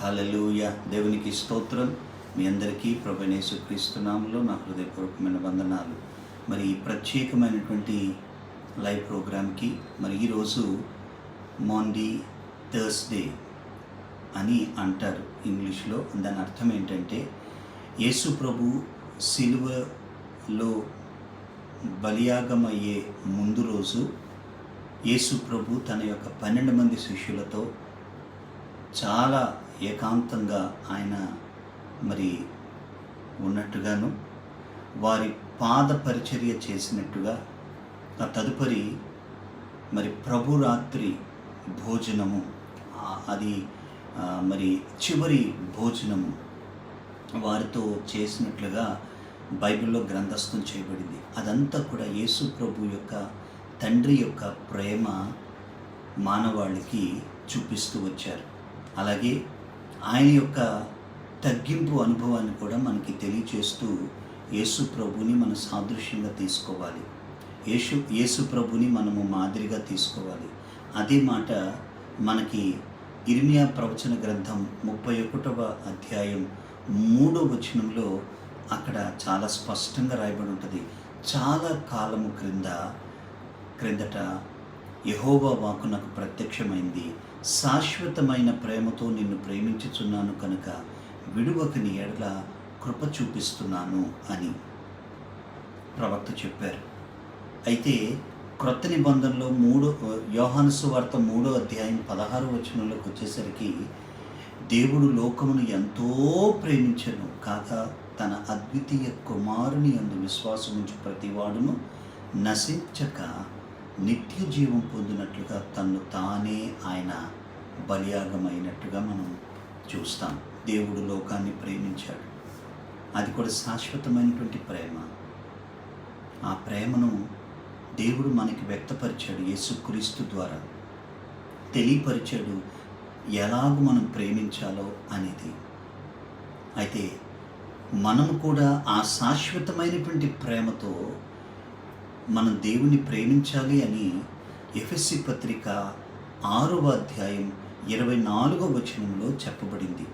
హల్లెలూయ. దేవునికి స్తోత్రం. మీ అందరికీ ప్రభనేసు క్రీస్తునామంలో నా హృదయపూర్వకమైన వందనాలు. మరి ఈ ప్రత్యేకమైనటువంటి లైవ్ ప్రోగ్రామ్కి మరి ఈరోజు మాండీ థర్స్డే అని అంటారు ఇంగ్లీష్లో. దాని అర్థం ఏంటంటే యేసు ప్రభు సిలువలో బలియాగమయ్యే ముందు రోజు యేసు ప్రభు తన యొక్క పన్నెండు మంది శిష్యులతో చాలా ఏకాంతంగా ఆయన మరి ఉన్నట్టుగాను వారి పాద పరిచర్య చేసినట్టుగా ఆ తదుపరి మరి ప్రభురాత్రి భోజనము అది మరి చివరి భోజనము వారితో చేసినట్లుగా బైబిల్లో గ్రంథస్థం చేయబడింది. అదంతా కూడా యేసు ప్రభు యొక్క తండ్రి యొక్క ప్రేమ మానవాళికి చూపిస్తూ వచ్చారు. అలాగే ఆయన యొక్క తగ్గింపు అనుభవాన్ని కూడా మనకి తెలియచేస్తూ యేసు ప్రభుని మన సాదృశ్యంగా తీసుకోవాలి. యేసు యేసు ప్రభుని మనము మాదిరిగా తీసుకోవాలి. అదే మాట మనకి ఇర్మియా ప్రవచన గ్రంథం ముప్పై ఒకటవ అధ్యాయం మూడో వచనంలో అక్కడ చాలా స్పష్టంగా రాయబడి ఉంటుంది. చాలా కాలము క్రింద క్రిందట యహోవా వాకు నాకు ప్రత్యక్షమైంది. శాశ్వతమైన ప్రేమతో నిన్ను ప్రేమించుచున్నాను కనుక విడువకని ఎడల కృప చూపిస్తున్నాను అని ప్రవక్త చెప్పారు. అయితే క్రొత్త నిబంధనలో మూడో యోహానుసు వార్త మూడో అధ్యాయం పదహారు వచనంలోకి వచ్చేసరికి దేవుడు లోకమును ఎంతో ప్రేమించను కాక తన అద్వితీయ కుమారుని అందు విశ్వాసం ఉంచి ప్రతివాడును నశించక నిత్య జీవం పొందినట్లుగా తను తానే ఆయన బలియాగమైనట్టుగా మనం చూస్తాం. దేవుడు లోకాన్ని ప్రేమించాడు. అది కూడా శాశ్వతమైనటువంటి ప్రేమ. ఆ ప్రేమను దేవుడు మనకి వ్యక్తపరిచాడు యేసుక్రీస్తు ద్వారా. తెలియపరిచాడు ఎలాగూ మనం ప్రేమించాలో అనేది. అయితే మనం కూడా ఆ శాశ్వతమైనటువంటి ప్రేమతో మనం దేవుని ప్రేమించాలి అని ఎఫ్ఎస్సి పత్రిక ఆరవ అధ్యాయం ఇరవై నాలుగో వచనంలో చెప్పబడింది.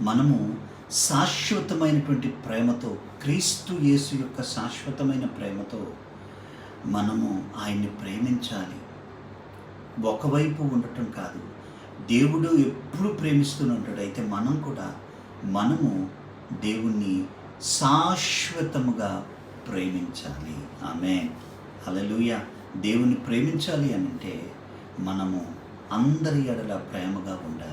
మనము శాశ్వతమైనటువంటి ప్రేమతో క్రీస్తు యేసు యొక్క శాశ్వతమైన ప్రేమతో మనము ఆయన్ని ప్రేమించాలి. ఒకవైపు ఉండటం కాదు దేవుడు ఎప్పుడు ప్రేమిస్తూనే ఉంటాడు. అయితే మనం కూడా మనము దేవుణ్ణి శాశ్వతముగా ప్రేమించాలి. ఆమె అలలుయ దేవుని ప్రేమించాలి అని అంటే మనము అందరి ఎడల ప్రేమగా ఉండాలి.